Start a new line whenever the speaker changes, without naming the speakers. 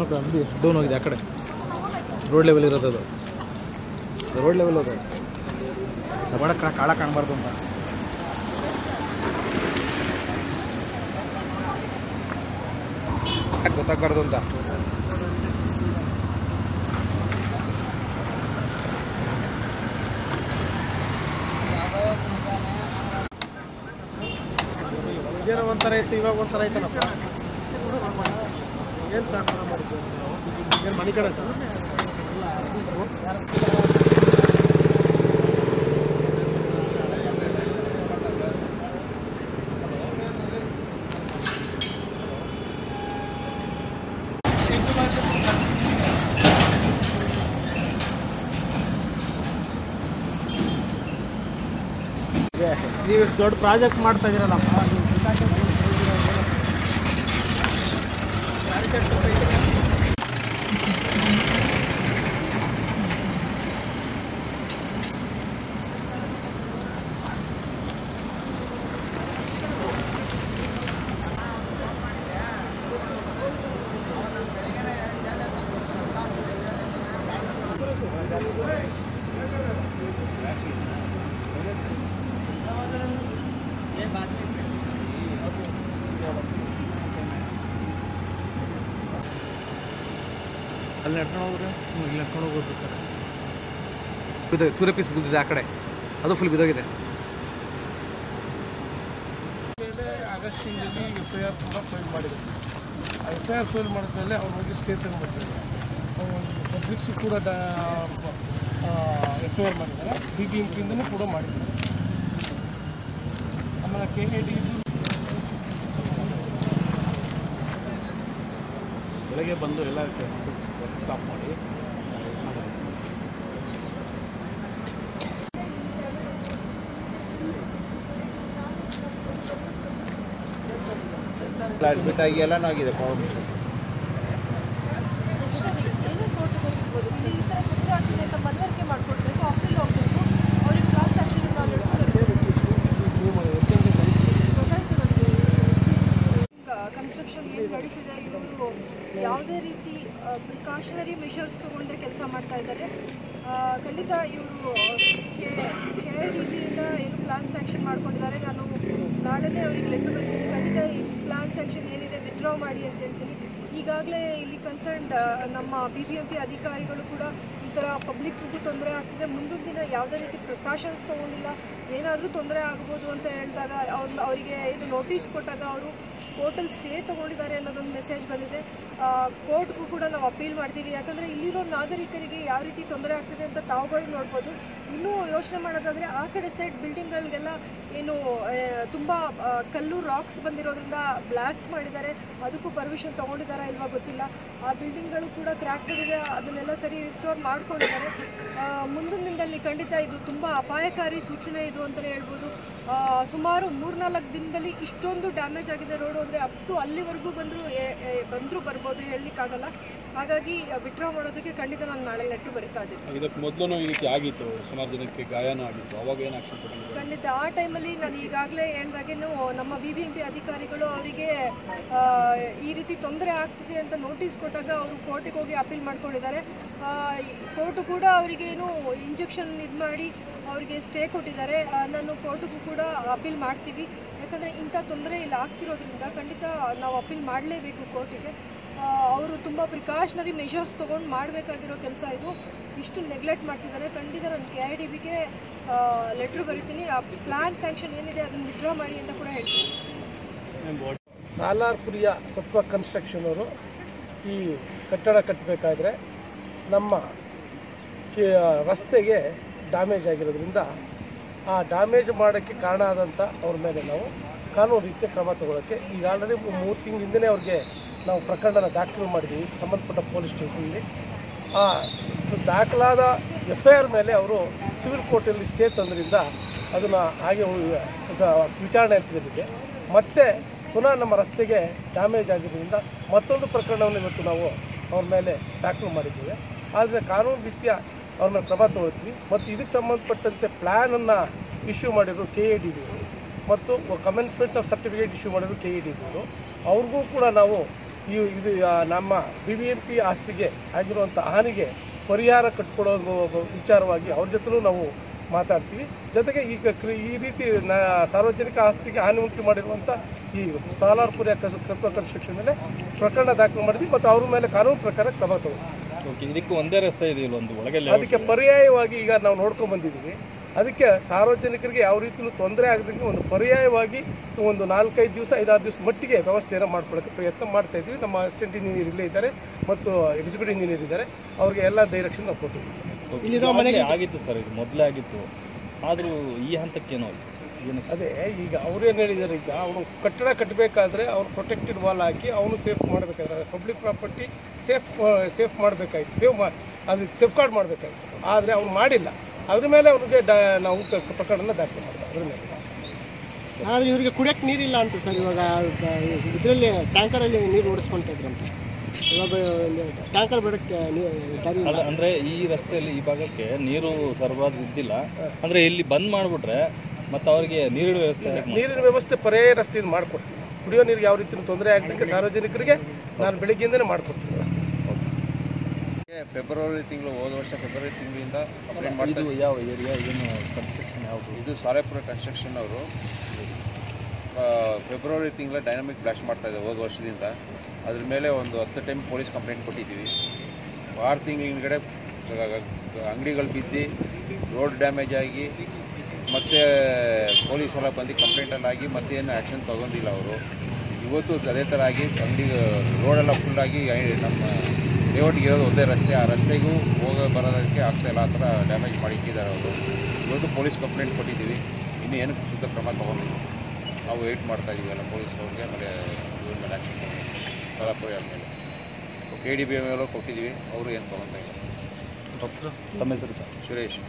ಅಂಗಡಿ. ಡೌನ್ ಹೋಗಿದೆ ಆ ಕಡೆ. ರೋಡ್ ಲೆವೆಲ್ ಇರೋದು ಅದು. ರೋಡ್ ಲೆವೆಲ್ ಅದು ಒಳ ಕಾಳ ಕಾಣಬಾರ್ದು ಅಂತ. ಗೊತ್ತಾಗಬಾರ್ದು ಅಂತ?
ಒಂಥರ ಇತ್ತು, ಇವಾಗ ಒಂಥರ ಐತನಪ್ಪ ಏನು ಪ್ರಾರ್ಥನೆ ಮಾಡಿದ್ದು ಏನು ಮನೆ ಕಡೆ ಐತನ? ನೀವು ಇಷ್ಟು ದೊಡ್ಡ ಪ್ರಾಜೆಕ್ಟ್ ಮಾಡ್ತಾ कर सकते हैं ये बात नहीं
ಅಲ್ಲಿ ನಡ್ಕೊಂಡು ಹೋಗ್ರೆ ಇಲ್ಲಿ ನಡ್ಕೊಂಡು ಹೋಗ್ಬೇಕಾರೆ ಬಿದ್ದ ಚೂರೆ ಪೀಸ್ ಬಿದ್ದಿದೆ ಆ ಕಡೆ. ಅದು ಫುಲ್ ಬಿದ್ದೋಗಿದೆ.
ಆಗಸ್ಟ್ ತಿಂಗಳಲ್ಲಿ ಎಫ್ ಐ ಆರ್ ಕೂಡ ಫೈಲ್ ಮಾಡಿದ್ರು. ಆ ಎಫ್ ಐ ಆರ್ ಫೈಲ್ ಮಾಡಿದ್ಮೇಲೆ ಅವ್ರು ಹೋಗಿ ಸ್ಟೇ ತಗೊಂಡ್ಬಿಡ್ತಾರೆ ಪಬ್ಲಿಕ್ಸು ಕೂಡ ಎಫ್ ಐ ಆರ್ ಮಾಡಿದ್ದಾರೆ. ಬಿ ಬಿ ಎಂ ಪಿಯಿಂದನೂ ಕೂಡ ಮಾಡಿದ್ದಾರೆ. ಆಮೇಲೆ ಕೆ ಎ ಡಿ
ಬೆಳಗ್ಗೆ ಬಂದು ಎಲ್ಲ ಸ್ಟಾಪ್ ಮಾಡಿ.
ಅಡ್ಮಿಟ್ ಆಗಿ ಎಲ್ಲನೂ ಆಗಿದೆ ಪ್ರಾಬ್ಲಮ್
ಸರಿ ಏನೋ ಕೋರ್ಟ್ಗೆ ಹೋಗಿರ್ಬೋದು ಇಲ್ಲಿ ಈ ಥರ ತೊಂದರೆ ಆಗ್ತಿದೆ ಅಂತ ಮನವರಿಕೆ ಮಾಡ್ಕೊಡ್ಬೇಕು ಅಪೀಲ್ ಹೋಗ್ಬೇಕು ಅವ್ರಿಗೆ ಕ್ಲಾಸ್ ಆ್ಯಕ್ಷನಿಂದ ಅವ್ರು ಗೊತ್ತಾಯ್ತು ನನಗೆ ಏನು ಇವರು ಯಾವುದೇ ರೀತಿ ಪ್ರಿಕಾಷನರಿ ಮೆಷರ್ಸ್ ತಗೊಂಡ್ರೆ ಕೆಲಸ ಮಾಡ್ತಾ ಇದ್ದಾರೆ. ಖಂಡಿತ ಇವರು ಕೆ ಏನು ಪ್ಲಾನ್ ಸ್ಯಾಂಕ್ಷನ್ ಮಾಡ್ಕೊಂಡಿದ್ದಾರೆ. ನಾನು ನಾಳೆನೇ ಅವರಿಗೆ ಲೆಟರ್ ಬರ್ತೀನಿ. ಖಂಡಿತ ಈ ಪ್ಲಾನ್ ಸ್ಯಾಂಕ್ಷನ್ ಏನಿದೆ ವಿತ್ಡ್ರಾ ಮಾಡಿ ಅಂತ ಹೇಳ್ತೀನಿ. ಈಗಾಗಲೇ ಇಲ್ಲಿ ಕನ್ಸರ್ನ್ಡ್ ನಮ್ಮ ಬಿ ಬಿ ಎಂ ಪಿ ಅಧಿಕಾರಿಗಳು ಕೂಡ ಈ ಥರ ಪಬ್ಲಿಕ್ಗೂ ತೊಂದರೆ ಆಗ್ತಿದೆ. ಮುಂದಿನ ದಿನ ಯಾವುದೇ ರೀತಿ ಪ್ರಿಕಾಷನ್ಸ್ ತೊಗೊಂಡಿಲ್ಲ. ಏನಾದರೂ ತೊಂದರೆ ಆಗ್ಬೋದು ಅಂತ ಹೇಳಿದಾಗ ಅವ್ರ, ಅವರಿಗೆ ಏನು ನೋಟಿಸ್ ಕೊಟ್ಟಾಗ ಅವರು ಕೋರ್ಟಲ್ಲಿ ಸ್ಟೇ ತೊಗೊಂಡಿದ್ದಾರೆ ಅನ್ನೋದೊಂದು ಮೆಸೇಜ್ ಬಂದಿದೆ. ಕೋರ್ಟ್ಗೂ ಕೂಡ ನಾವು ಅಪೀಲ್ ಮಾಡ್ತೀವಿ. ಯಾಕಂದರೆ ಇಲ್ಲಿರೋ ನಾಗರಿಕರಿಗೆ ಯಾವ ರೀತಿ ತೊಂದರೆ ಆಗ್ತಿದೆ ಅಂತ ತಾವುಗಳು ನೋಡ್ಬೋದು. ಇನ್ನೂ ಯೋಚನೆ ಮಾಡೋದಾದರೆ ಆ ಕಡೆ ಸೈಡ್ ಬಿಲ್ಡಿಂಗ್ಗಳಿಗೆಲ್ಲ ಏನು ತುಂಬ ಕಲ್ಲು ರಾಕ್ಸ್ ಬಂದಿರೋದ್ರಿಂದ ಬ್ಲಾಸ್ಟ್ ಮಾಡಿದ್ದಾರೆ. ಅದಕ್ಕೂ ಪರ್ಮಿಷನ್ ತೊಗೊಂಡಿದ್ದಾರಾ ಇಲ್ವಾ ಗೊತ್ತಿಲ್ಲ. ಆ ಬಿಲ್ಡಿಂಗ್ಗಳು ಕೂಡ ಕ್ರ್ಯಾಕ್ ಬಿದ್ದಿದೆ ಅದನ್ನೆಲ್ಲ ಸರಿ ರಿಸ್ಟೋರ್ ಮಾಡ್ಕೊಂಡಿದ್ದಾರೆ. ಖಂಡಿತ ಇದು ತುಂಬ ಅಪಾಯಕಾರಿ ಸೂಚನೆ ಇದು ಅಂತಲೇ ಹೇಳ್ಬೋದು. ಸುಮಾರು ಮೂರ್ನಾಲ್ಕು ದಿನದಲ್ಲಿ ಇಷ್ಟೊಂದು ಡ್ಯಾಮೇಜ್ ಆಗಿದೆ ರೋಡ್ ಹೋದರೆ ಅಪ್ ಟು ಅಲ್ಲಿವರೆಗೂ ಬಂದರೂ ಬಂದರೂ ಬರ್ಬೋದು ಹೇಳಲಿಕ್ಕಾಗಲ್ಲ. ಹಾಗಾಗಿ ವಿಡ್ರಾ ಮಾಡೋದಕ್ಕೆ ಖಂಡಿತ ನಾನು ನಾಳೆ ಲೆಟ್ರ್ ಬರಿತಾ ಇದ್ದೀನಿ.
ಇದಕ್ಕೆ ಮೊದಲು ಆಗಿತ್ತು ಸುಮಾರು ಜನಕ್ಕೆ ಗಾಯನ ಆಗಿತ್ತು ಅವಾಗ ಏನು ಆಕ್ಷನ್
ಖಂಡಿತ ಆ ಟೈಮಲ್ಲಿ ನಾನು ಈಗಾಗಲೇ ಹೇಳ್ದಾಗೇನು ನಮ್ಮ ಬಿ ಬಿ ಎಂ ಪಿ ಅಧಿಕಾರಿಗಳು ಅವರಿಗೆ ಈ ರೀತಿ ತೊಂದರೆ ಆಗ್ತಿದೆ ಅಂತ ನೋಟಿಸ್ ಕೊಟ್ಟಾಗ ಅವರು ಕೋರ್ಟಿಗೆ ಹೋಗಿ ಅಪೀಲ್ ಮಾಡ್ಕೊಂಡಿದ್ದಾರೆ. ಕೋರ್ಟು ಕೂಡ ಅವರಿಗೆ ಏನು ಇಂಜೆಕ್ಷನ್ ಇದು ಮಾಡಿ ಅವ್ರಿಗೆ ಸ್ಟೇ ಕೊಟ್ಟಿದ್ದಾರೆ. ನಾನು ಕೋರ್ಟಿಗೂ ಕೂಡ ಅಪೀಲ್ ಮಾಡ್ತೀವಿ. ಯಾಕಂದರೆ ಇಂಥ ತೊಂದರೆ ಇಲ್ಲಿ ಆಗ್ತಿರೋದ್ರಿಂದ ಖಂಡಿತ ನಾವು ಅಪೀಲ್ ಮಾಡಲೇಬೇಕು ಕೋರ್ಟಿಗೆ ಅವರು ತುಂಬ ಪ್ರಿಕಾಷನರಿ ಮೆಷರ್ಸ್ ತೊಗೊಂಡು ಮಾಡಬೇಕಾಗಿರೋ ಕೆಲಸ ಇದು. ಇಷ್ಟು ನೆಗ್ಲೆಕ್ಟ್ ಮಾಡ್ತಿದ್ದಾರೆ. ಖಂಡಿತ ನಾನು ಕೆ ಐ ಡಿ ಬಿಗೆ ಲೆಟ್ರ್ ಬರಿತೀನಿ. ಆ ಪ್ಲಾನ್ ಸ್ಯಾಂಕ್ಷನ್ ಏನಿದೆ ಅದನ್ನು ವಿಡ್ರಾ ಮಾಡಿ ಅಂತ ಕೂಡ ಹೇಳ್ತೀನಿ.
ಸಾಲಾರ್ಪುರಿಯ ಸತ್ವ ಕನ್ಸ್ಟ್ರಕ್ಷನ್ ಅವರು ಈ ಕಟ್ಟಡ ಕಟ್ಟಬೇಕಾದ್ರೆ ನಮ್ಮ ರಸ್ತೆಗೆ ಡ್ಯಾಮೇಜ್ ಆಗಿರೋದ್ರಿಂದ ಆ ಡ್ಯಾಮೇಜ್ ಮಾಡೋಕ್ಕೆ ಕಾರಣ ಆದಂಥ ಅವ್ರ ಮೇಲೆ ನಾವು ಕಾನೂನು ರೀತಿಯ ಕ್ರಮ ತಗೊಳ್ಳೋಕ್ಕೆ ಈಗ ಆಲ್ರೆಡಿ ಮೂರು ತಿಂಗಳ ಹಿಂದೆನೇ ಅವ್ರಿಗೆ ನಾವು ಪ್ರಕರಣನ ದಾಖಲು ಮಾಡಿದ್ದೀವಿ ಸಂಬಂಧಪಟ್ಟ ಪೊಲೀಸ್ ಸ್ಟೇಷನಲ್ಲಿ ಆ ದಾಖಲಾದ ಎಫ್ ಐ ಆರ್ ಮೇಲೆ ಅವರು ಸಿವಿಲ್ ಕೋರ್ಟಲ್ಲಿ ಸ್ಟೇ ತಂದ್ರಿಂದ ಅದನ್ನು ಹಾಗೆ ವಿಚಾರಣೆ ಅಂತಿದ್ದಕ್ಕೆ ಮತ್ತೆ ಪುನಃ ನಮ್ಮ ರಸ್ತೆಗೆ ಡ್ಯಾಮೇಜ್ ಆಗಿದ್ದರಿಂದ ಮತ್ತೊಂದು ಪ್ರಕರಣವನ್ನು ಇವತ್ತು ನಾವು ಅವ್ರ ಮೇಲೆ ದಾಖಲು ಮಾಡಿದ್ದೇವೆ. ಆದರೆ ಕಾನೂನು ರೀತ್ಯ ಅವ್ರ ಮೇಲೆ ಕ್ರಮ ತಗೊಳ್ತೀವಿ ಮತ್ತು ಇದಕ್ಕೆ ಸಂಬಂಧಪಟ್ಟಂತೆ ಪ್ಲ್ಯಾನನ್ನು ಇಶ್ಯೂ ಮಾಡಿದ್ರು ಕೆ ಎ ಡಿ ಮತ್ತು ಕಮೆನ್ಸ್ಮೆಂಟ್ ಆಫ್ ಸರ್ಟಿಫಿಕೇಟ್ ಇಶ್ಯೂ ಮಾಡಿದ್ರು ಕೆ ಇ ಡಿ ಅವ್ರಿಗೂ ಕೂಡ ನಾವು ಈ ಇದು ನಮ್ಮ ಬಿ ಬಿ ಎಂ ಪಿ ಆಸ್ತಿಗೆ ಆಗಿರುವಂಥ ಹಾನಿಗೆ ಪರಿಹಾರ ಕಟ್ಕೊಡೋ ವಿಚಾರವಾಗಿ ಅವ್ರ ಜೊತೆಲೂ ನಾವು ಮಾತಾಡ್ತೀವಿ. ಜೊತೆಗೆ ಈಗ ಕ್ರಿ- ಈ ರೀತಿ ನ, ಸಾರ್ವಜನಿಕ ಆಸ್ತಿಗೆ ಹಾನಿ ಉಂಟು ಮಾಡಿರುವಂಥ ಈ ಸಾಲಾರ್ಪುರ ಕಸ, ಕೃತ ಕನ್ಸ್ಟ್ರಕ್ಷನ್ ಮೇಲೆ ಪ್ರಕರಣ ದಾಖಲು ಮಾಡಿದ್ವಿ. ಮತ್ತು ಅವ್ರ ಮೇಲೆ ಕಾನೂನು ಪ್ರಕಾರ ಕ್ರಮ ತಗೊಂಡು
ಓಕೆ ಇದಕ್ಕೆ ಒಂದೇ ರಸ್ತೆ ಇದೆ ಇಲ್ಲೊಂದು ಒಳಗೆ
ಅದಕ್ಕೆ ಪರ್ಯಾಯವಾಗಿ ಈಗ ನಾವು ನೋಡ್ಕೊಂಡ್ ಬಂದಿದ್ದೀವಿ. ಅದಕ್ಕೆ ಸಾರ್ವಜನಿಕರಿಗೆ ಯಾವ ರೀತಿಯೂ ತೊಂದರೆ ಆಗದಂಗೆ ಒಂದು ಪರ್ಯಾಯವಾಗಿ ಒಂದು ನಾಲ್ಕೈದು ದಿವಸ ಐದಾರು ದಿವಸ ಮಟ್ಟಿಗೆ ವ್ಯವಸ್ಥೆಯನ್ನು ಮಾಡ್ಕೊಳ್ಳೋಕ್ಕೆ ಪ್ರಯತ್ನ ಮಾಡ್ತಾ ಇದ್ದೀವಿ. ನಮ್ಮ ಅಸಿಸ್ಟೆಂಟ್ ಇಂಜಿನಿಯರ್ ಇಲ್ಲೇ ಇದ್ದಾರೆ ಮತ್ತು ಎಕ್ಸಿಕ್ಯೂಟಿವ್ ಇಂಜಿನಿಯರ್ ಇದ್ದಾರೆ. ಅವ್ರಿಗೆ ಎಲ್ಲ ಡೈರೆಕ್ಷನ್ ನಾವು ಕೊಟ್ಟಿದ್ದೀವಿ.
ಇಲ್ಲಿರೋ ಮನೆಗೆ ಆಗಿತ್ತು ಸರ್ ಇದು ಮೊದಲೇ ಆಗಿತ್ತು. ಆದರೂ ಈ ಹಂತಕ್ಕೆ ಏನೋ ಏನು
ಅದೇ ಈಗ ಅವ್ರೇನು ಹೇಳಿದ್ದಾರೆ ಈಗ ಅವನು ಕಟ್ಟಡ ಕಟ್ಟಬೇಕಾದ್ರೆ ಅವ್ರು ಪ್ರೊಟೆಕ್ಟೆಡ್ ವಾಲ್ ಹಾಕಿ ಅವನು ಸೇಫ್ ಮಾಡಬೇಕಾದ್ರೆ ಪಬ್ಲಿಕ್ ಪ್ರಾಪರ್ಟಿ ಸೇಫ್ ಸೇಫ್ ಮಾಡಬೇಕಾಯ್ತು. ಸೇವ್ ಮಾ ಅದಕ್ಕೆ ಸೇಫ್ ಗಾರ್ಡ್ ಮಾಡಬೇಕಾಯ್ತು. ಆದರೆ ಅವ್ನು ಮಾಡಿಲ್ಲ. ಅದ್ರ ಮೇಲೆ ಅವ್ರಿಗೆ ಡಾ ನಾವು ಕ- ಪ್ರಕರಣ ದಾಖಲೆ ಮಾಡ್ತಾರೆ ಅದ್ರ ಮೇಲೆ.
ಆದರೆ ಇವರಿಗೆ ಕುಡಿಯಕ್ಕೆ ನೀರಿಲ್ಲ ಅಂತ ಸರ್. ಇವಾಗ ಇದರಲ್ಲಿ ಟ್ಯಾಂಕರಲ್ಲಿ ನೀರು ಓಡಿಸ್ಕೊಂಡಿದ್ರು ಅಂತ. ಇವಾಗ ಟ್ಯಾಂಕರ್ ಬಿಡಕ್ಕೆ
ಅಂದ್ರೆ ಈ ರಸ್ತೆಯಲ್ಲಿ ಈ ಭಾಗಕ್ಕೆ ನೀರು ಸರಬರಾಜು ಇದ್ದಿಲ್ಲ. ಅಂದ್ರೆ ಇಲ್ಲಿ ಬಂದ್ ಮಾಡ್ಬಿಟ್ರೆ ಮತ್ತೆ ಅವರಿಗೆ ನೀರಿನ ವ್ಯವಸ್ಥೆ?
ನೀರಿನ ವ್ಯವಸ್ಥೆ ಪರ್ಯಾಯ ರಸ್ತೆಯಿಂದ ಮಾಡಿಕೊಡ್ತೀವಿ ಕುಡಿಯೋ ನೀರಿಗೆ ಯಾವ ರೀತಿ ತೊಂದರೆ ಆಗಲಿಕ್ಕೆ ಸಾರ್ವಜನಿಕರಿಗೆ ನಾನು ಬೆಳಿಗ್ಗೆಯಿಂದನೇ ಮಾಡಿಕೊಡ್ತೀನಿ ವ್ಯವಸ್ಥೆ
ಫೆಬ್ರವರಿ ತಿಂಗಳು ಹೋದ ವರ್ಷ ಫೆಬ್ರವರಿ ತಿಂಗಳಿಂದ ಕಂಪ್ಲೇಂಟ್ ಮಾಡ್ತೀವಿ
ಇದು ಯಾವ ಏರಿಯಾ ಏನು ಕನ್ಸ್ಟ್ರಕ್ಷನ್ ಯಾವುದು?
ಇದು ಸಾರೇಪುರ ಕನ್ಸ್ಟ್ರಕ್ಷನ್ ಅವರು. ಫೆಬ್ರವರಿ ತಿಂಗಳ ಡೈನಾಮಿಕ್ ಬ್ಲಾಸ್ಟ್ ಮಾಡ್ತಾ ಇದ್ದಾರೆ ಹೋದ ವರ್ಷದಿಂದ. ಅದ್ರ ಮೇಲೆ ಒಂದು ಹತ್ತು ಟೈಮ್ ಪೊಲೀಸ್ ಕಂಪ್ಲೇಂಟ್ ಕೊಟ್ಟಿದ್ದೀವಿ. ಆರು ತಿಂಗಳ ಹಿಂದ್ಗಡೆ ಅಂಗಡಿಗಳು ಬಿದ್ದು ರೋಡ್ ಡ್ಯಾಮೇಜ್ ಆಗಿ ಮತ್ತೆ ಪೊಲೀಸ್ ಎಲ್ಲ ಬಂದು ಕಂಪ್ಲೇಂಟನ್ನು ಆಗಿ ಮತ್ತೆ ಏನು ಆ್ಯಕ್ಷನ್ ತಗೊಂಡಿಲ್ಲ ಅವರು. ಇವತ್ತು ಅದೇ ಥರ ಆಗಿ ಅಂಗಡಿ ರೋಡೆಲ್ಲ ಫುಲ್ಲಾಗಿ ನಮ್ಮ ಲೇಔಟ್ಗೆ ಇರೋದು ಒಂದೇ ರಸ್ತೆ. ಆ ರಸ್ತೆಗೂ ಹೋಗೋ ಬರೋದಕ್ಕೆ ಆಗ್ತಾ ಇಲ್ಲ. ಆ ಥರ ಡ್ಯಾಮೇಜ್ ಮಾಡಿಟ್ಟಿದ್ದಾರೆ ಅವರು. ಇವತ್ತು ಪೊಲೀಸ್ ಕಂಪ್ಲೇಂಟ್ ಕೊಟ್ಟಿದ್ದೀವಿ. ಇನ್ನು ಏನು ಶುದ್ಧ ಕ್ರಮ ತೊಗೊಂಡಿಲ್ಲ. ನಾವು ವೆಯ್ಟ್ ಮಾಡ್ತಾ ಇದ್ದೀವಿ ಎಲ್ಲ ಪೊಲೀಸ್ ಅವ್ರಿಗೆ. ಆಮೇಲೆ ಇವ್ರ ಮೇಲೆ ಆ್ಯಕ್ಷನ್ ತೊಗೊಂಡು ಸೊಲಾಪುರಿ ಮೇಲೆ ಕೆ ಡಿ ಬಿ ಮೇಲೂ ಕೊಟ್ಟಿದ್ದೀವಿ. ಅವರು ಏನು ತೊಗೊತಾ ಇಲ್ಲ
ತಮ್ಮ ಹೆಸರು? ಸರ್
ಸುರೇಶ್.